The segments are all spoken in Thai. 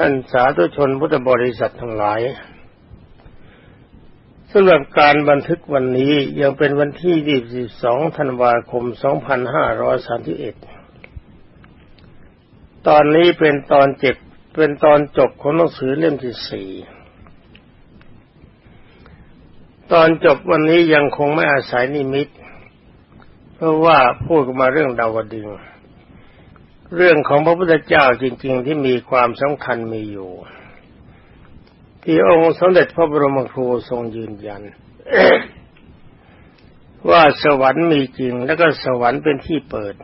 ท่านสาธุชนพุทธบริษัททั้งหลายสำหรับการบันทึกวันนี้ยังเป็นวันที่ 22 ธันวาคม 2531 ตอนนี้เป็นตอนเจ็บเป็นตอนจบของหนังสือเล่มที่สี่ตอนจบวันนี้ยังคงไม่อาศัยนิมิต เพราะว่าพูดมาเรื่องดาวดึง เรื่องของพระพุทธเจ้าจริง ๆ ที่มีความสำคัญมีอยู่ ที่องค์สมเด็จพระบรมครูทรงยืนยัน ว่าสวรรค์มีจริง แล้วก็สวรรค์เป็นที่เปิด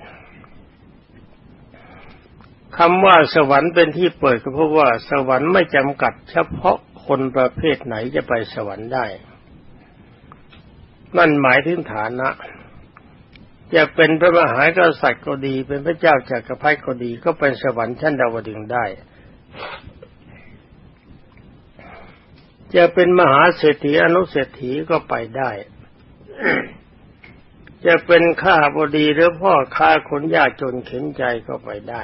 คำว่าสวรรค์เป็นที่เปิดก็เพราะว่าสวรรค์ไม่จำกัด เฉพาะคนประเภทไหนจะไปสวรรค์ได้นั่นหมายถึงฐานะ จะเป็นพระมหากษัตริย์ก็ดี เป็นพระเจ้าจากักรพรรดิก็ดี ก็เป็นสวรรค์ชั้นดาวดึงได้ จะเป็นมหาเศรษฐีอนุเศรษฐีก็ไปได้ จะเป็นข้าบดีหรือพ่อค้าคนยากจนเข็นใจก็ไปได้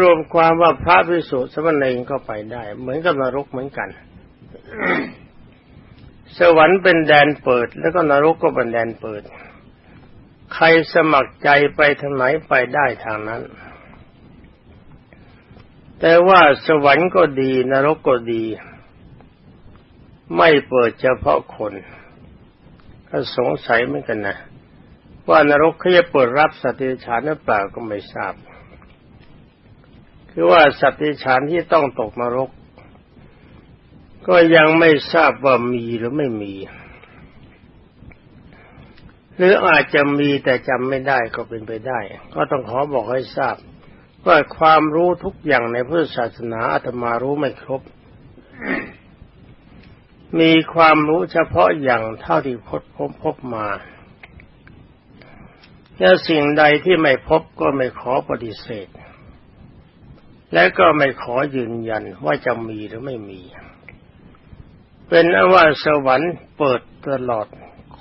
รวมความว่าพระพิสุสมณีก็ไปได้ เหมือนกับนรกเหมือนกัน สวรรค์เป็นแดนเปิด แล้วก็นรกก็เป็นแดนเปิด ใครสมัครใจไปทางไหนไปได้ทางนั้น แต่ว่าสวรรค์ก็ดี นรกก็ดี ไม่เปิดเฉพาะคนก็สงสัยเหมือนกันนะว่านรกเขาจะเปิดรับสติฉานหรือเปล่าก็ไม่ทราบ คือว่าสัตว์ที่ฉานที่ต้องตกนรก ก็ยังไม่ทราบว่ามีหรือไม่มี หรืออาจจะมีแต่จำไม่ได้ก็เป็นไปได้ ก็ต้องขอบอกให้ทราบ ว่าความรู้ทุกอย่างในพุทธศาสนาอาตมารู้ไม่ครบ มีความรู้เฉพาะอย่างเท่าที่พบพบพบมาและสิ่งใดที่ไม่พบก็ไม่ขอปฏิเสธ และก็ไม่ขอยืนยันว่าจะมีหรือไม่มี เป็นอว่าสวรรค์เปิดตลอด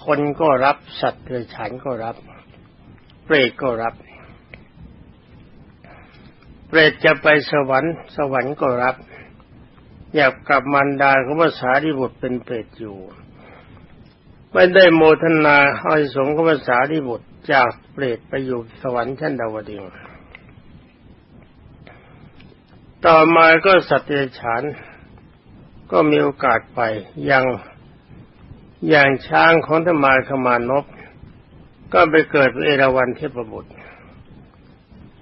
คนก็รับสัตว์เดรัจฉานก็รับ เปรตก็รับ เปรตจะไปสวรรค์ สวรรค์ก็รับ อยากกลับมันดาเของภาษาที่บุตรเป็นเปรตอยู่ ไม่ได้โมทนาอาสงของภาษาที่บุตรจากเปรตไปอยู่สวรรค์ชั้นดาวดึงต่อมาก็สัตว์เดรัจฉานก็มีโอกาสไปย่าง อย่างช้างของธรรมาขมานพก็ไปเกิดเอราวันเทพบุตร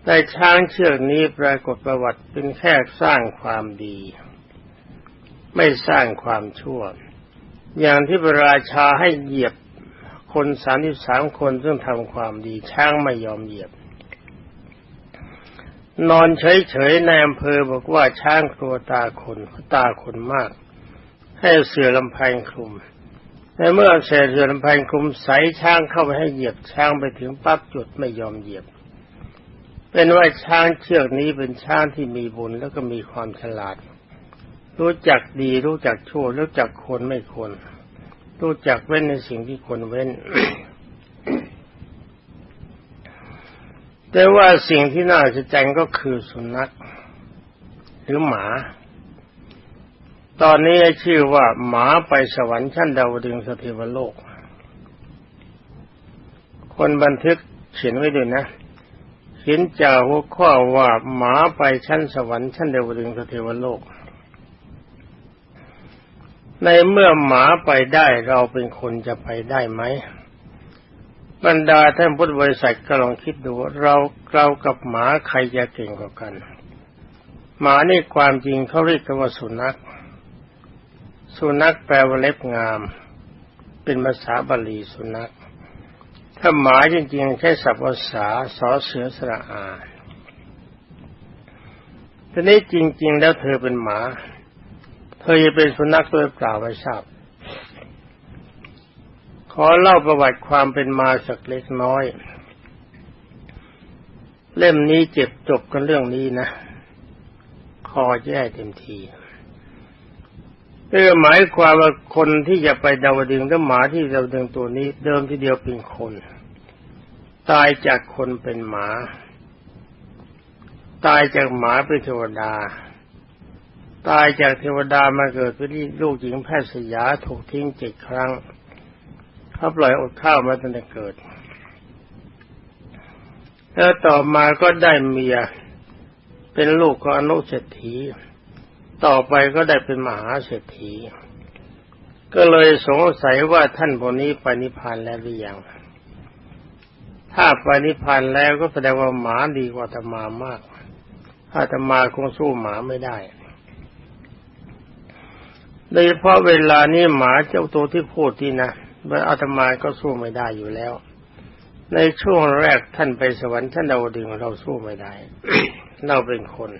แต่ช้างเชือกนี้ปรากฏประวัติเป็นแค่สร้างความดี ไม่สร้างความชั่ว อย่างที่พระราชาให้เหยียบคนสามสิบสามคนซึ่งทำความดี ช้างไม่ยอมเหยียบ นอนเฉยๆในอำเภอบอกว่าช้างกลัวตาคนตาคนมาก ให้เสือลำพงคลุม ในเมื่อเศษสือลำพงคลุมใสช้างเข้าไปให้เหยียบช้างไปถึงปั๊บจุดไม่ยอมเหยียบ เป็นว่าช้างเชือกนี้เป็นช้างที่มีบุญแล้วก็มีความฉลาด รู้จักดีรู้จักชั่วรู้จักควรไม่ควรรู้จักเว้นในสิ่งที่ควรเว้น แต่ว่าสิ่งที่น่าสะใจก็คือสุนัขหรือหมา ตอนนี้ชื่อว่าหมาไปสวรรค์ชั้นดาวดึงสถิวโลก คนบันทึกเขียนไว้ด้วยนะเขียนจากหัวข้อว่าหมาไปชั้นสวรรค์ชั้นดาวดึงสถิวโลก ในเมื่อหมาไปได้เราเป็นคนจะไปได้ไหมบรรดาท่านพุทธบริษัทก็ลองคิดดูเราเรากับหมาใครจะเก่งกว่ากัน หมานี่ความจริงเขาเรียกว่าสุนัข สุนัขแปลว่าเล็บงาม เป็นภาษาบาลีสุนัข ถ้าหมาจริงๆใช้ศัพท์ภาษาสอเสือสระอาทีนี้จริง ๆ แล้วเธอเป็นหมา เธอจะเป็นสุนัขตัวเปล่าไม่ทราบขอเล่าประวัติความเป็นมาสักเล็กน้อย เล่มนี้เจ็บจบกันเรื่องนี้นะ คอแย่เต็มที เพื่อหมายความว่าคนที่จะไปดาวดึงและหมาที่ดาวดึงตัวนี้ เดิมทีเดียวเป็นคน ตายจากคนเป็นหมา ตายจากหมาเป็นเทวดา ตายจากเทวดามาเกิดเป็นลูกหญิงแพทย์สยาถูกทิ้งเจ็ดครั้งเขาปล่อยอดข้าวมาตั้งแต่เกิด แล้วต่อมาก็ได้เมียเป็นลูกของอนุเศรษฐี ต่อไปก็ได้เป็นมหาเศรษฐี ก็เลยสงสัยว่าท่านพวกนี้ไปนิพพานแล้วหรือยัง ถ้าไปนิพพานแล้วก็แสดงว่าหมาดีกว่าธรรมามากอาตมาคงสู้หมาไม่ได้โดยเฉพาะเวลานี้หมาเจ้าตัวที่พูดที่นะว่าอาตมาก็สู้ไม่ได้อยู่แล้ว ในช่วงแรกท่านไปสวรรค์ท่านดาวดึงเราสู้ไม่ได้ เราเป็นคน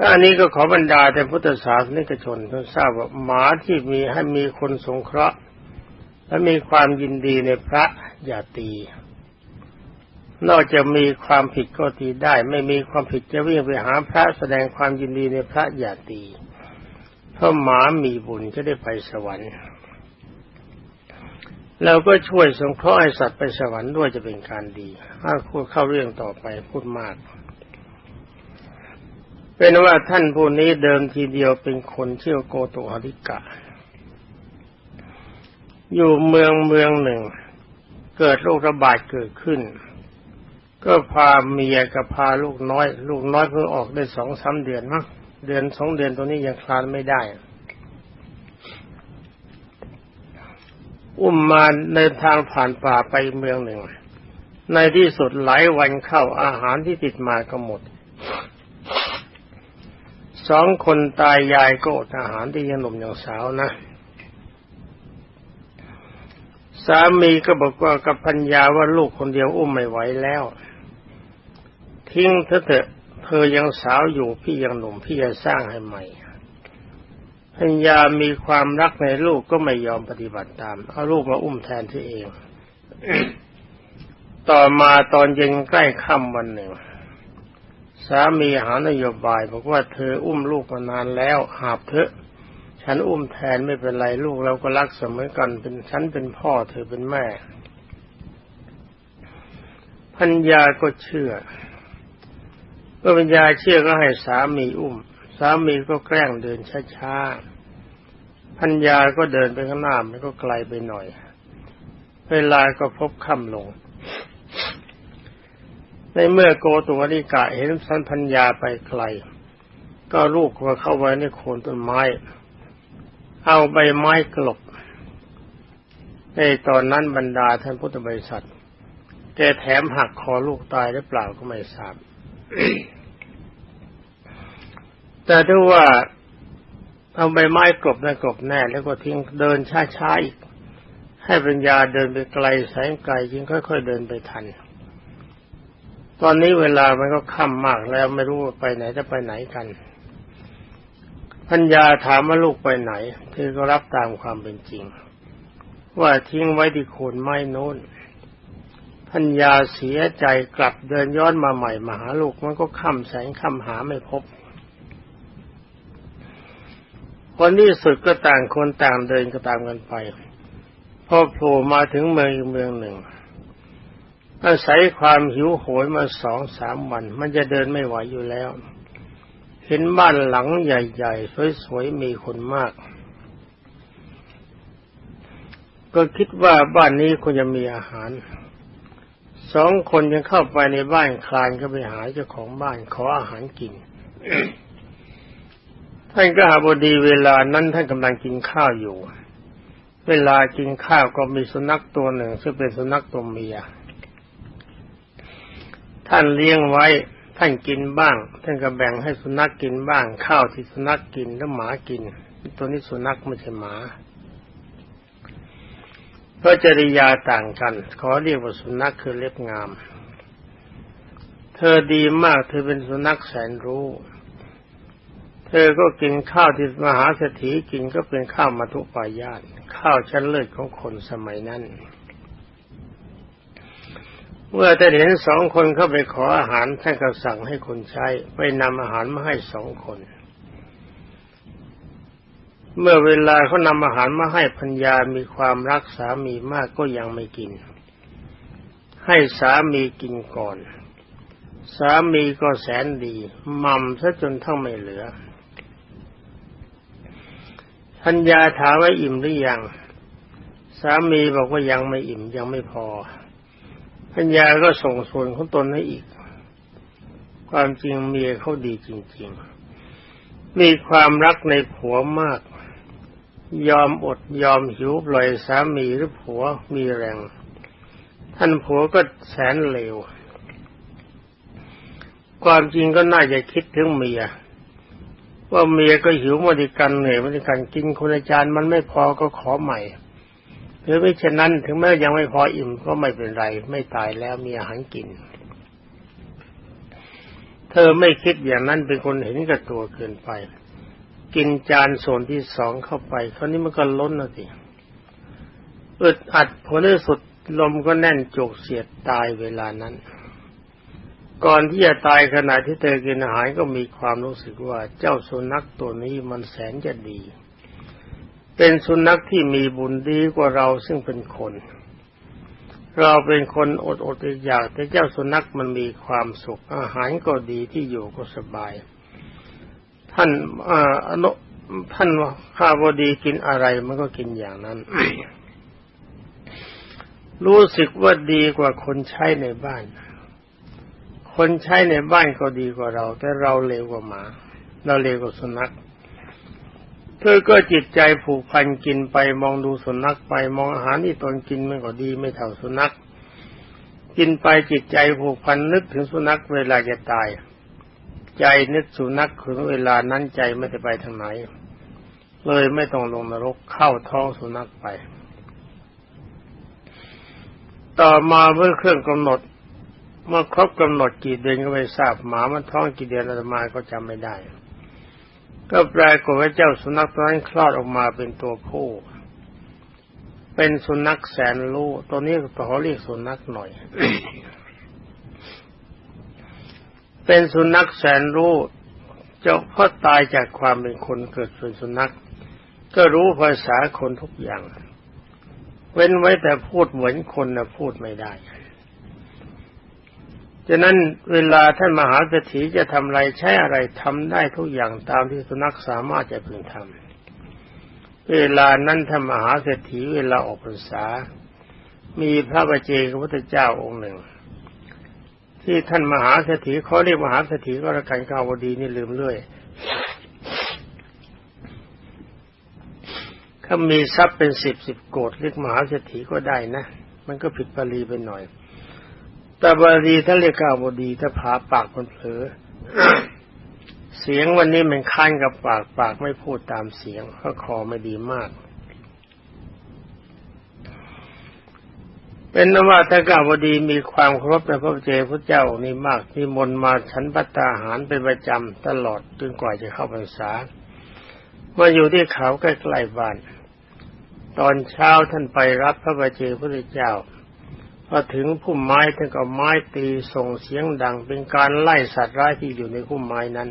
อันนี้ก็ขอบรรดาแต่พุทธศาสนิกชนท่านทราบว่าหมาที่มีให้มีคนสงเคราะห์ และมีความยินดีในพระอย่าตี นอกจากมีความผิดก็ตีได้ ไม่มีความผิดจะวิ่งไปหาพระแสดงความยินดีในพระอย่าตี เพราะหมามีบุญจะได้ไปสวรรค์เราก็ช่วยสงเคราะห์สัตว์ไปสวรรค์ด้วยจะเป็นการดีถ้าพูดเข้าเรื่องต่อไปพูดมาก เป็นว่าท่านผู้นี้เดิมทีเดียวเป็นคนเชื่อโกตุหริกะ อยู่เมืองเมืองหนึ่ง เกิดโรคระบาดเกิดขึ้น ก็พาเมียกับพาลูกน้อย ลูกน้อยเพิ่งออกได้สองสาเดือนมั้งเดือนสองเดือนตัวนี้ยังคลานไม่ได้ อุ้มมาในทางผ่านป่าไปเมืองหนึ่ง ในที่สุดหลายวันเข้าอาหารที่ติดมาก็หมด สองคนตายยายก็อดอาหารที่ยังหนุ่มยังสาวนะ สามีก็บอกว่ากับพัญญาว่าลูกคนเดียวอุ้มไม่ไหวแล้ว ทิ้งเธอเถอะเธอยังสาวอยู่พี่ยังหนุ่มพี่จะสร้างให้ใหม่พัญญามีความรักในลูกก็ไม่ยอมปฏิบัติตามเอาลูกมาอุ้มแทนที่เอง ต่อมาตอนเย็นใกล้ค่ำวันหนึ่ง สามีหานโยบาย บอกว่าเธออุ้มลูกมานานแล้วหาบเถอะ ฉันอุ้มแทนไม่เป็นไรลูกเราก็รักเสมอกันเป็นฉันเป็นพ่อเธอเป็นแม่พัญญาก็เชื่อเมื่อปัญญาเชื่อก็ให้สามีอุ้ม สามีก็แกล้งเดินช้าๆพัญญาก็เดินไปข้างหน้ามันก็ไกลไปหน่อย เวลาก็พบค่ำลง ในเมื่อโกตุวริกะเห็นสันพัญญาไปไกล ก็ลูกมาเข้าไว้ในโคนต้นไม้ เอาใบไม้กลบ ในตอนนั้นบรรดาท่านพุทธบริษัทแกแถมหักคอลูกตายหรือเปล่าก็ไม่ทราบ แต่ถ้าว่าเอาใบไม้กลบนะกลบแน่ แล้วก็ทิ้งเดินช้าๆอีก ให้ปัญญาเดินไปไกลแสงไกลจึงค่อยๆเดินไปทัน ตอนนี้เวลามันก็ค่ำมากแล้วไม่รู้ไปไหนจะไปไหนกัน พัญญาถามว่าลูกไปไหน เธอก็รับตามความเป็นจริง ว่าทิ้งไว้ที่โคนไม้โน้นพัญญาเสียใจกลับเดินย้อนมาใหม่มาหาลูกมันก็ค่ำแสงค่ำหาไม่พบคนที่สุดก็ต่างคนต่างเดินก็ตามกันไป พอโผล่มาถึงเมืองอีกเมืองหนึ่ง อาศัยความหิวโหยมาสองสามวัน มันจะเดินไม่ไหวอยู่แล้ว เห็นบ้านหลังใหญ่ๆสวยๆมีคนมาก ก็คิดว่าบ้านนี้ควรจะมีอาหารสองคนยังเข้าไปในบ้านคลานก็ไปหาเจ้าของบ้านขออาหารกินท่านก็หาบดีเวลานั้นท่านกำลังกินข้าวอยู่ เวลากินข้าวก็มีสุนัขตัวหนึ่ง ซึ่งเป็นสุนัขตัวเมีย ท่านเลี้ยงไว้ ท่านกินบ้าง ท่านก็แบ่งให้สุนัขกกินบ้าง ข้าวที่สุนัขกกินแล้วหมากิน ตัวนี้สุนัขไม่ใช่หมาเพราะจริยาต่างกัน ขอเรียกว่าสุนัขคือเล็บงาม เธอดีมาก เธอเป็นสุนัขแสนรู้ เธอก็กินข้าวที่มหาเศรษฐีกินก็เป็นข้าวมาทุปายาตข้าวชั้นเลิศของคนสมัยนั้น เมื่อท่านเห็นสองคนเข้าไปขออาหารท่านก็สั่งให้คนใช้ไปนำอาหารมาให้สองคน เมื่อเวลาเขานำอาหารมาให้พัญญามีความรักสามีมากก็ยังไม่กิน ให้สามีกินก่อน สามีก็แสนดีมั่มซะจนทั้งไม่เหลือพัญญาถามว่าอิ่มหรือยัง สามีบอกว่ายังไม่อิ่มยังไม่พอ พัญญาก็ส่งส่วนของตนให้อีก ความจริงเมียเขาดีจริง ๆ มีความรักในผัวมาก ยอมอดยอมหิวปล่อยสามีหรือผัวมีแรง ท่านผัวก็แสนเลว ความจริงก็น่าจะคิดถึงเมียว่าเมียก็หิวมาดิกันเหนื่อยมาดิกันกินคนอาจารย์มันไม่พอก็ขอใหม่ หรือไม่เช่นนั้นถึงแม้ยังไม่พออิ่มก็ไม่เป็นไร ไม่ตายแล้วมีอาหารกิน เธอไม่คิดอย่างนั้นเป็นคนเห็นกับตัวเกินไป กินจานส่วนที่สองเข้าไปคราวนี้มันก็ล้นแล้วสิอึดอัดผลที่สุดลมก็แน่นจุกเสียดตายเวลานั้น ก่อนที่จะตายขณะที่เธอกินอาหารก็มีความรู้สึกว่าเจ้าสุนัขตัวนี้มันแสนจะดี เป็นสุนัขที่มีบุญดีกว่าเราซึ่งเป็นคน เราเป็นคนอดอดอยากแต่เจ้าสุนัขมันมีความสุข อาหารก็ดีที่อยู่ก็สบาย ท่านอนุท่านข้าบดีกินอะไรมันก็กินอย่างนั้น รู้สึกว่าดีกว่าคนใช้ในบ้าน คนใช้ในบ้านก็ดีกว่าเรา แต่เราเลวกว่าหมา เราเลวกว่าสุนัข เธอก็จิตใจผูกพันกินไปมองดูสุนัขไปมองอาหารที่ตนกินมันก็ดีไม่เท่าสุนัข กินไปจิตใจผูกพันนึกถึงสุนัขเวลาจะตาย ใจนึกสุนัขถึงเวลานั้นใจไม่ได้ไปทางไหน เลยไม่ต้องลงนรกเข้าท้องสุนัขไป ต่อมาเมื่อเครื่องกำหนด เมื่อครบกำหนดกี่เดือนก็ไม่ทราบหมามันท้องกี่เดือนอาตมาก็จำไม่ได้ ก็ปรากฏว่าเจ้าสุนัขตัวนั้นคลอดออกมาเป็นตัวผู้ เป็นสุนัขแสนรู้ตัวนี้ขอเรียกสุนัขหน่อย เป็นสุนัขแสนรู้เจ้าพ่อตายจากความเป็นคนเกิดเป็นสุนัข ก็รู้ภาษาคนทุกอย่าง เว้นไว้แต่พูดเหมือนคนนะพูดไม่ได้ ฉะนั้นเวลาท่านมหาเศรษฐีจะทำอะไรใช้อะไรทำได้ทุกอย่างตามที่สุนัขสามารถจะพึงทำเวลานั้นท่านมหาเศรษฐีเวลาออกพรรษา มีพระบเจกพระพุทธเจ้าองค์หนึ่ง ที่ท่านมหาเศรษฐีเขาเรียกมหาเศรษฐีก็ระกันกาวดีนี่ลืมเรื่อยเขามีทรัพย์เป็นสิบสิบโกดเรียกมหาเศรษฐีก็ได้นะ มันก็ผิดปรีไปหน่อย แต่บาลีถ้าเรียกกาบดีถ้าผาปากมันเผลอเสียงวันนี้มันค้านกับปากปากไม่พูดตามเสียงก็คอไม่ดีมาก เป็นนว่าถ้ากาบดีมีความเคารพในพระเจ้าพระเจ้านี่มากที่มนมาฉันปัตตาหารเป็นประจำตลอดจนกว่าจะเข้าพรรษามาอยู่ที่เขาใกล้ๆบ้าน ตอนเช้าท่านไปรับพระบาเจพระเจ้า พอถึงพุ่มไม้ท่านก็ไม้ตีส่งเสียงดัง เป็นการไล่สัตว์ร้ายที่อยู่ในพุ่มไม้นั้น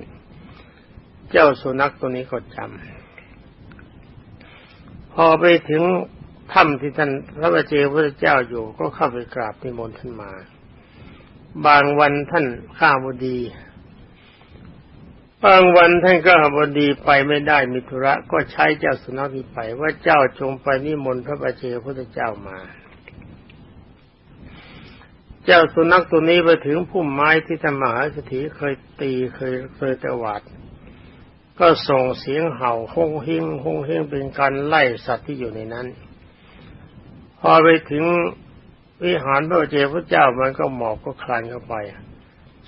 เจ้าสุนัขตัวนี้ก็จำพอไปถึงถ้ำที่ท่านพระบาเจพระเจ้าอยู่ก็เข้าไปกราบนิมนต์ท่านมา บางวันท่านข้าบดี บางวันท่านก็บดีไปไม่ได้มิธุระก็ใช้เจ้าสุนัขที่ไปว่าเจ้าจงไปนิมนต์พระบาเจพระเจ้ามา เจ้าสุนัขตัวนี้ไปถึงพุ่มไม้ที่ธรรมหาสถีเคยตีเคยเคยตะวัดก็ส่งเสียงเห่าฮงเฮงฮงเฮงเป็นการไล่สัตว์ที่อยู่ในนั้น พอไปถึงวิหารพระเจ้าพระเจ้ามันก็หมอบก็คลานเข้าไป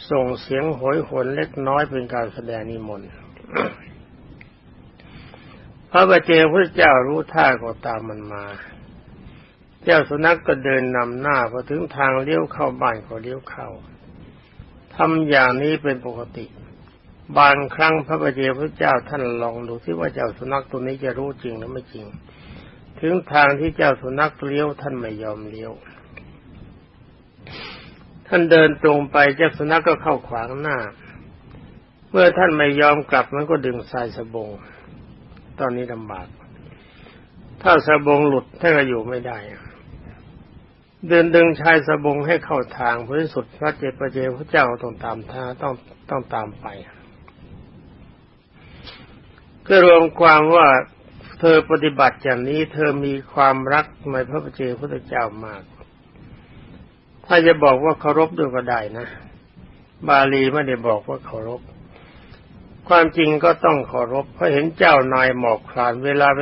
ส่งเสียงโหยหวนเล็กน้อยเป็นการแสดงนิมนต์พระบาเจ้าพระเจ้ารู้ท่าก็ตามมันมา เจ้าสุนัขกก็เดินนำหน้าพอถึงทางเลี้ยวเข้าบ้านก็เลี้ยวเข้าทำอย่างนี้เป็นปกติ บางครั้งพระบาเจพระเจ้าท่านลองดูที่ว่าเจ้าสุนัขตัวนี้จะรู้จริงหรือไม่จริง ถึงทางที่เจ้าสุนัขเลี้ยวท่านไม่ยอมเลี้ยว ท่านเดินตรงไปเจ้าสุนัขก็เข้าขวางหน้า เมื่อท่านไม่ยอมกลับมันก็ดึงสายสบง ตอนนี้ลำบาก ถ้าสบงหลุดท่านก็อยู่ไม่ได้ เดินดึงชายสบงให้เข้าทางพระสุดพระเจประเจพระเจ้าต้องตามท่าต้องต้องตามไปก็รวมความว่าเธอปฏิบัติอย่างนี้เธอมีความรักในพระประเจพระเจ้ามาก ถ้าจะบอกว่าเคารพด้วยก็ได้นะ บาลีไม่ได้บอกว่าเคารพความจริงก็ต้องเคารพเพราะเห็นเจ้านายหมอบคลาน เวลาไป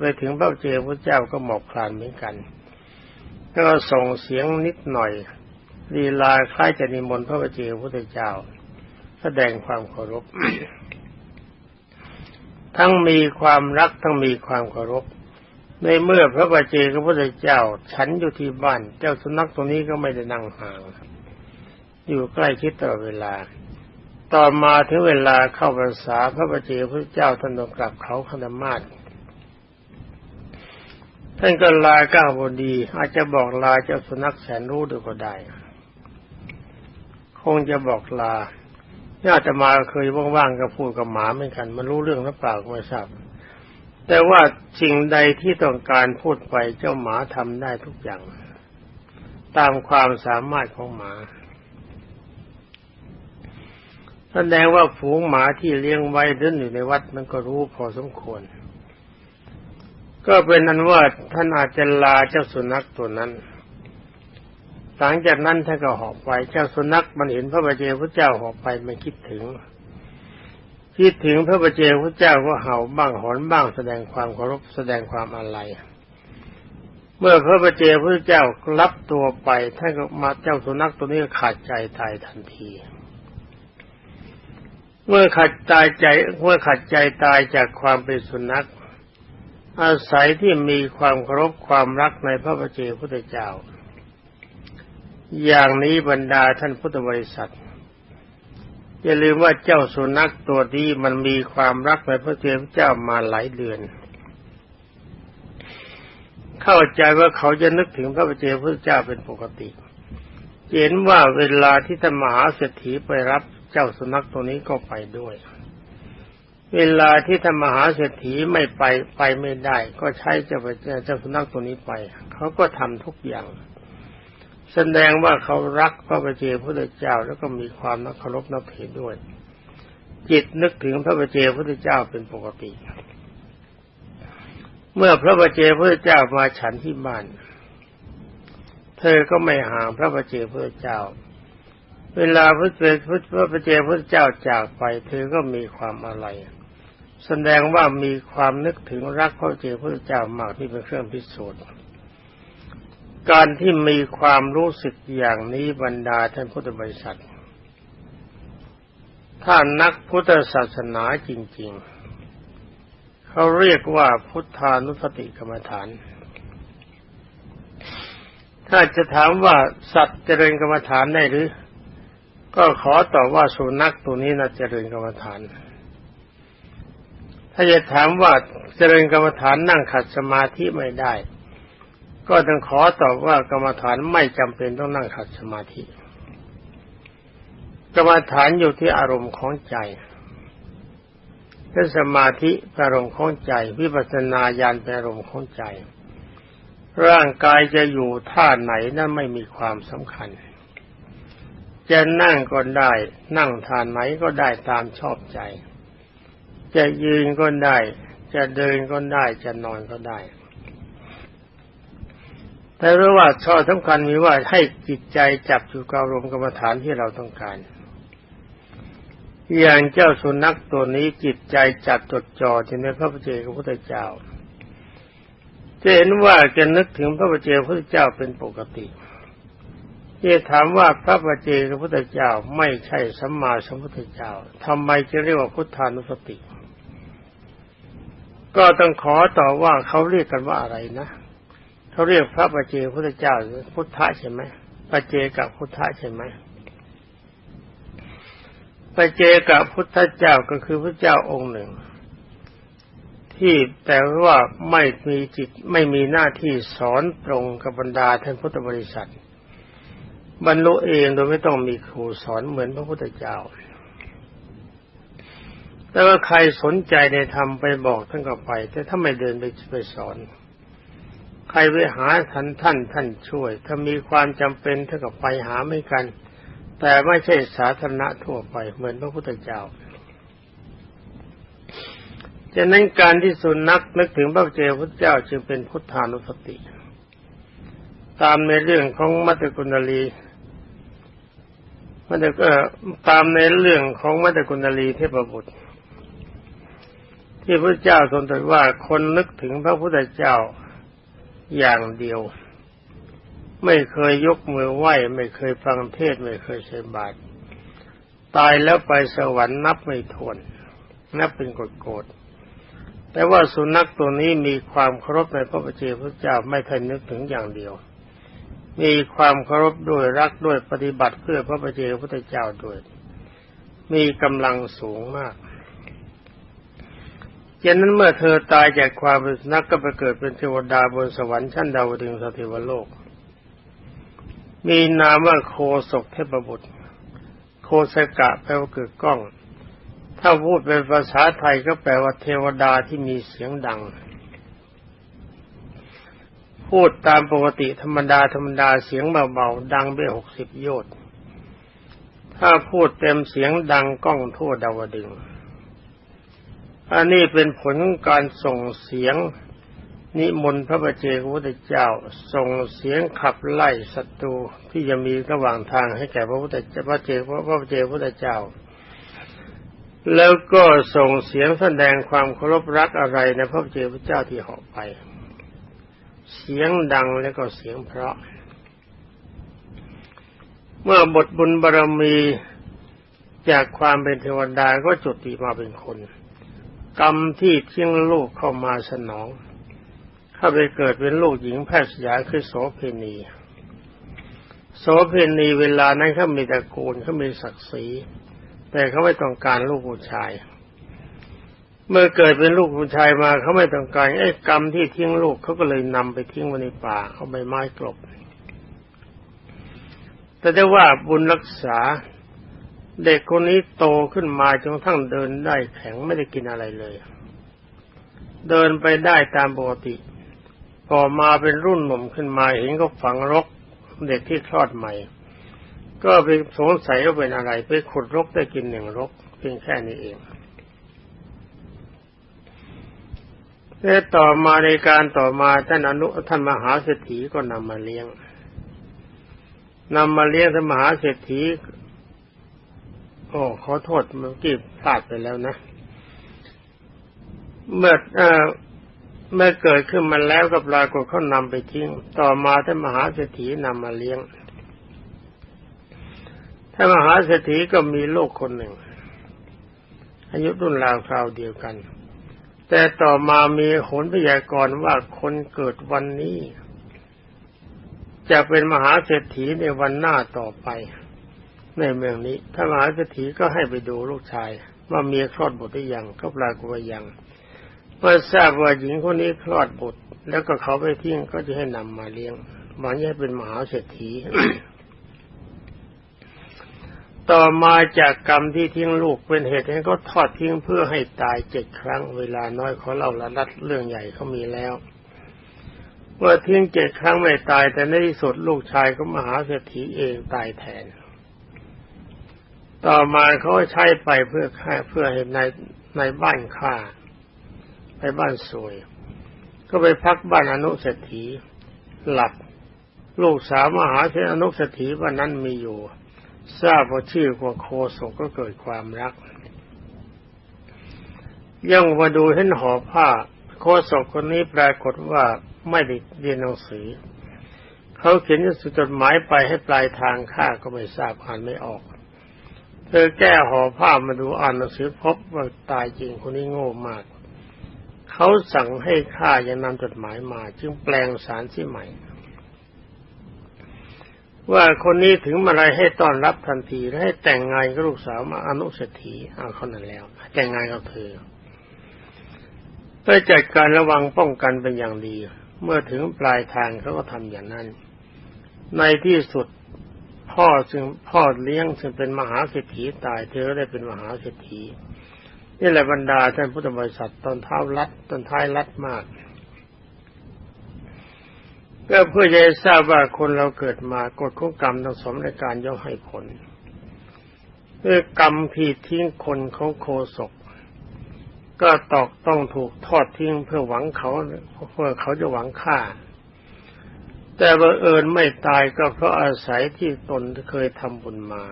ไปถึงพระเจ้าพระเจ้าก็หมอบคลานเหมือนกัน ก็ส่งเสียงนิดหน่อยลีลาคล้ายจะนิมนต์พระบเจ้าพุทธเจ้า แสดงความเคารพ ทั้งมีความรักทั้งมีความเคารพ ในเมื่อพระบาเจกพระพุทธเจ้า ฉันอยู่ที่บ้าน เจ้าสุนัขตัวนี้ก็ไม่ได้นั่งห่างอยู่ใกล้ชิดตลอดเวลา ต่อมาถึงเวลาเข้าพรรษาพระบาเจพระเจ้าท่านต้องกลับเขาคณมาศ ท่านก็ลาก้าวบดี อาจจะบอกลาเจ้าสุนัขแสนรู้ด้วยก็ได้ คงจะบอกลาญาติมาเคยว่างๆก็พูดกับหมาเหมือนกัน มันรู้เรื่องหรือเปล่าก็ไม่ทราบแต่ว่าสิ่งใดที่ต้องการพูดไปเจ้าหมาทำได้ทุกอย่าง ตามความสามารถของหมาแสดงว่าฝูงหมาที่เลี้ยงไว้เดินอยู่ในวัดมันก็รู้พอสมควร ก็เป็นนั้นว่าท่านอาจจะลาเจ้าสุนัขตัวนั้น หลังจากนั้นท่านก็หอบไป เจ้าสุนัขมันเห็นพระบาเจพระเจ้าหอบไปมันคิดถึง คิดถึงพระบาเจพระเจ้าก็เห่าบ้างหอนบ้างแสดงความเคารพแสดงความอาลัยเมื่อพระบาเจพระเจ้ารับตัวไปท่านก็มาเจ้าสุนัขตัวนี้ขาดใจตายทันทีเมื่อขาดตายใจเมื่อขาดใจตายจากความเป็นสุนัข อาศัยที่มีความเคารพความรักในพระบเจ้าพุทธเจ้า อย่างนี้บรรดาท่านพุทธบริษัท อย่าลืมว่าเจ้าสุนัขตัวนี้มันมีความรักในพระเจ้าเจ้ามาหลายเดือน เข้าใจว่าเขาจะนึกถึงพระเจ้าพุทธเจ้าเป็นปกติ เห็นว่าเวลาที่ธรรมหาเศรษฐีไปรับเจ้าสุนัขตัวนี้ก็ไปด้วย เวลาที่ท่านมหาเศรษฐีไม่ไปไปไม่ได้ ก็ใช้เจ้าเจ้าสุนัขตัวนี้ไป เขาก็ทำทุกอย่าง แสดงว่าเขารักพระบเจ้าพระเจ้าแล้วก็มีความนักเคารพนับถือด้วย จิตนึกถึงพระบเจ้าพระเจ้าเป็นปกติ เมื่อพระบเจ้าพระเจ้ามาฉันที่บ้าน เธอก็ไม่ห่างพระบเจ้าพระเจ้า เวลาพระเจ้าพระเจ้าพระเจ้าจากไป เธอก็มีความอะไร แสดงว่ามีความนึกถึงรักพระเจ้าพระเจ้ามากที่เป็นเครื่องพิสูจน์การที่มีความรู้สึกอย่างนี้บรรดาท่านพุทธบริษัท ถ้านักพุทธศาสนาจริง ๆ เขาเรียกว่าพุทธานุสติกรรมฐาน ถ้าจะถามว่าสัตว์เจริญกรรมฐานได้หรือ ก็ขอตอบว่าสุนัขตัวนี้น่าเจริญกรรมฐาน ถ้าจะถามว่าเจริญกรรมฐานนั่งขัดสมาธิไม่ได้ ก็ต้องขอตอบว่ากรรมฐานไม่จำเป็นต้องนั่งขัดสมาธิ กรรมฐานอยู่ที่อารมณ์ของใจเป็นสมาธิอารมณ์ของใจ วิปัสสนาญาณเป็นอารมณ์ของใจ ร่างกายจะอยู่ท่าไหนนั่นไม่มีความสำคัญ จะนั่งก็ได้ นั่งท่าไหนก็ได้ตามชอบใจ จะยืนก็ได้ จะเดินก็ได้ จะนอนก็ได้ แต่รู้ว่าช่อสำคัญมีว่าให้จิตใจจับอยู่กับอารมกรรมฐานที่เราต้องการ อย่างเจ้าสุนัขตัวนี้จิตใจจับจดจ่อที่ในพระพุทธเจ้าพุทธเจ้าจะเห็นว่าจะนึกถึงพระพุทธเจ้าพุทธเจ้าเป็นปกติที่ถามว่าพระปเจกพุทธเจ้าไม่ใช่สัมมาสัมพุทธเจ้าทำไมจะเรียกว่าพุทธานุสติ ก็ต้องขอต่อว่าเขาเรียกกันว่าอะไรนะเขาเรียกพระปเจพุทธเจ้าพุทธะใช่ไหมปเจกับพุทธะใช่ไหมปเจกับพุทธเจ้าก็คือพระเจ้าองค์หนึ่ง ที่แต่ว่าไม่มีจิตไม่มีหน้าที่สอนตรงกับบรรดาท่านพุทธบริษัท บรรลุเองโดยไม่ต้องมีครูสอนเหมือนพระพุทธเจ้า แต่ว่าใครสนใจในธรรมไปบอกท่านก็ไป แต่ถ้าไม่เดินไปไปสอน ใครไปหาท่านท่านท่านช่วย ถ้ามีความจำเป็นท่านกับไปหาไม่กัน แต่ไม่ใช่สาธารณะทั่วไปเหมือนพระพุทธเจ้าฉะนั้นการที่สุนัขนึกถึงพระเจ้าพุทธเจ้าจึงเป็นพุทธานุสติ ตามในเรื่องของมัตตกุณลีมัตตก็ตามในเรื่องของมัตตกุณลีเทพบุตร ที่พระเจ้าทรงตรัสว่าคนนึกถึงพระพุทธเจ้าอย่างเดียว ไม่เคยยกมือไหว้ ไม่เคยฟังเทศไม่เคยใช้บาตรตายแล้วไปสวรรค์นับไม่ถ้วน นับเป็นกฎโกรธแต่ว่าสุนัขตัวนี้มีความเคารพในพระปเจพระเจ้าไม่ทันนึกถึงอย่างเดียว มีความเคารพด้วยรักด้วยปฏิบัติเพื่อพระปเจ้าพระเจ้าด้วย มีกำลังสูงมาก ฉะนั้นเมื่อเธอตายจากความเป็นสุนัขก็ไปเกิดเป็นเทวดาบนสวรรค์ชั้นดาวดึงสถิวโลก มีนามว่าโคศกเทพบุตร โคสกะแปลว่าเกิดกล้อง ถ้าพูดเป็นภาษาไทยก็แปลว่าเทวดาที่มีเสียงดัง พูดตามปกติธรรมดาธรรมดาเสียงเบาๆดังไปหกสิบโยชน์ถ้าพูดเต็มเสียงดังก้องทั่วดาวดึง อันนี้เป็นผลของการส่งเสียง นิมนต์พระบเจกพุทธเจ้า ส่งเสียงขับไล่ศัตรูที่จะมีระหว่างทางให้แก่พระพุทธเจ้าพระเจกพระเจกพุทธเจ้า แล้วก็ส่งเสียงแสดงความเคารพรักอะไรในพระเจ้าพระเจ้าที่หอกไป เสียงดังแล้วก็เสียงเพราะ เมื่อบทบุญบารมีจากความเป็นเทวดาก็จุติมาเป็นคน กรรมที่เที่ยงลูกเข้ามาสนอง เข้าไปเกิดเป็นลูกหญิงแพทย์สยาคือโสเพณีโสเพณีเวลานั้นเขามีตระกูลเขามีศักดิ์ศรี แต่เขาไม่ต้องการลูกผู้ชาย เมื่อเกิดเป็นลูกผู้ชายมาเขาไม่ต้องการไอ้กรรมที่ทิ้งลูกเขาก็เลยนำไปทิ้งไว้ในป่าเอาใบไม้กลบแต่ได้ว่าบุญรักษา เด็กคนนี้โตขึ้นมาจนทั้งเดินได้แข็งไม่ได้กินอะไรเลย เดินไปได้ตามปกติ พอมาเป็นรุ่นหนุ่มขึ้นมาเห็นเขาฝังรกเด็กที่คลอดใหม่ ก็ไปสงสัยว่าเป็นอะไร ไปขุดรกได้กินหนึ่งรกเพียงแค่นี้เองแต่ต่อมาในการต่อมาท่านอนุท่านมหาเศรษฐีก็นำมาเลี้ยงนำมาเลี้ยงท่านมหาเศรษฐี โอ้ขอโทษเมื่อกี้พลาดไปแล้วนะ เมื่อเอ่อเมื่อเกิดขึ้นมาแล้วก็ปรากฏเขานำไปทิ้ง ต่อมาท่านมหาเศรษฐีนำมาเลี้ยงถ้านมหาเศรษฐีก็มีลูกคนหนึ่ง อายุรุ่นราวคราวเดียวกัน แต่ต่อมามีโหนพยากรณ์ว่าคนเกิดวันนี้ จะเป็นมหาเศรษฐีในวันหน้าต่อไป ในเมืองนี้ถ้ามหาเศรษฐีก็ให้ไปดูลูกชาย ว่าเมียคลอดบุตรหรือยังก็ปรากฏว่ายังเมื่อทราบว่าหญิงคนนี้คลอดบุตร แล้วก็เขาไปทิ้งก็จะให้นำมาเลี้ยงหวังให้เป็นมหาเศรษฐี ต่อมาจากกรรมที่ทิ้งลูกเป็นเหตุให้เขาทอดทิ้งเพื่อให้ตายเจ็ดครั้งเวลาน้อยเขาเล่าละลัดเรื่องใหญ่เขามีแล้วเมื่อทิ้งเจ็ดครั้งไม่ตายแต่ในที่สุดลูกชายก็มหาเศรษฐีเองตายแทน ต่อมาเขาใช้ไปเพื่อฆ่าเพื่อให้ในในบ้านฆ่าไปบ้านสวย ก็ไปพักบ้านอนุเศรษฐีหลับลูกสาวมหาเศรษฐอนุเศรษฐีวันนั้นมีอยู่ ทราบว่าชื่อว่าโคศกก็เกิดความรักย่องมาดูเห็นห่อผ้า โคศกคนนี้ปรากฏว่าไม่ได้เรียนหนังสือ เขาเขียนจดหมายไปให้ปลายทางข้าก็ไม่ทราบอ่านไม่ออก เธอแก้ห่อผ้ามาดูอ่านหนังสือพบว่าตายจริงคนนี้โง่มาก เขาสั่งให้ข้ายังนำจดหมายมา จึงแปลงสารที่ใหม่ ว่าคนนี้ถึงมาอะไรให้ต้อนรับทันทีและให้แต่งงานกับลูกสาวมาอนุสถีเอาเขานั้นแล้ว แต่งงานกับเธอเพื่อจัดการระวังป้องกันเป็นอย่างดี เมื่อถึงปลายทางเขาก็ทำอย่างนั้น ในที่สุด พ่อซึ่งพ่อเลี้ยงซึ่งเป็นมหาเศรษฐีตายเธอได้เป็นมหาเศรษฐีนี่แหละบรรดาท่านพุทธบริษัทตอนเท้ารัดตอนท้ายรัดมากก็เพื่อจะให้ทราบว่าคนเราเกิดมากฎของกรรมต้องสมในการย่อมให้ผลเมื่อกรรมผิดทิ้งคนของโคศก ก็ตอกต้องถูกทอดทิ้งเพื่อหวังเขาเพื่อเขาจะหวังฆ่า แต่บังเอิญไม่ตายก็เพราะอาศัยที่ตนเคยทำบุญมา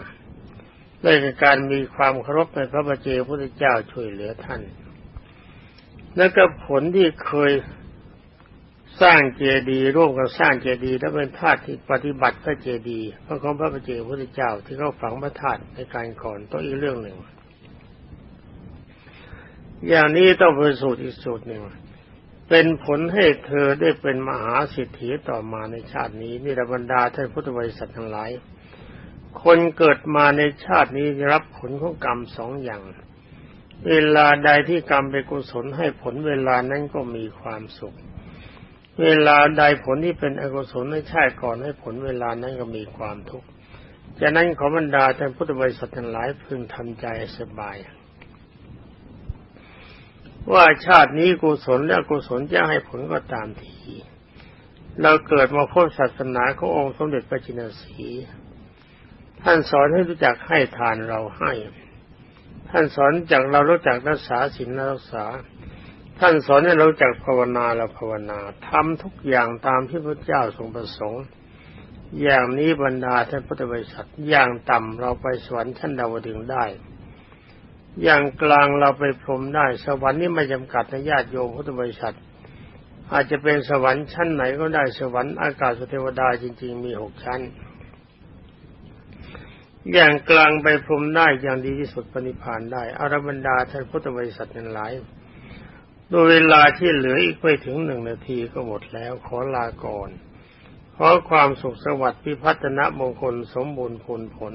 ได้ในการมีความเคารพในพระบัจเจพุทธเจ้าช่วยเหลือท่าน แล้วก็ผลที่เคยสร้างเจดีย์ร่วมกับสร้างเจดีย์และเป็นธาตุที่ปฏิบัติพระเจดีย์พระของพระบัจเจพุทธเจ้าที่เขาฝังพระธาตุในการก่อนต้องอีกเรื่องหนึ่ง อย่างนี้ต้องเป็นสูตรอีกสูตรหนึ่ง เป็นผลให้เธอได้เป็นมหาสิทธิต่อมาในชาตินี้นี่ระบรรดาท่านพุทธบริษัททั้งหลาย คนเกิดมาในชาตินี้รับผลของกรรมสองอย่าง เวลาใดที่กรรมเป็นกุศลให้ผลเวลานั้นก็มีความสุข เวลาใดผลที่เป็นอกุศลในชาติก่อนให้ผลเวลานั้นก็มีความทุกข์ฉะนั้นขอบรรดาท่านพุทธบริษัททั้งหลายพึงทำใจสบาย ว่าชาตินี้กุศลและกุศลจะให้ผลก็ตามที เราเกิดมาพบศาสนาขององค์สมเด็จพระจินสีท่านสอนให้รู้จักให้ทานเราให้ ท่านสอนจากเรารู้จักรักษาศีลรักษา ท่านสอนให้เรารู้จักภาวนาเราภาวนาทำทุกอย่างตามที่พระเจ้าทรงประสงค์ อย่างนี้บรรดาท่านพุทธบริษัทอย่างต่ำเราไปสวรรค์ชั้นดาวดึงได้ อย่างกลางเราไปพรมได้ สวรรค์นี่ไม่จำกัดในญาติโยมพุทธบริษัท อาจจะเป็นสวรรค์ชั้นไหนก็ได้สวรรค์อากาศเทวดาจริง ๆ มีหกชั้น อย่างกลางไปพรมได้อย่างดีที่สุดปณิพานได้อารบรรดาท่านพุทธบริษัทนั้นหลายโดยเวลาที่เหลืออีกไม่ถึงหนึ่งนาทีก็หมดแล้วขอลาก่อนขอความสุขสวัสดิ์พิพัฒนะมงคลสมบูรณ์ผลผล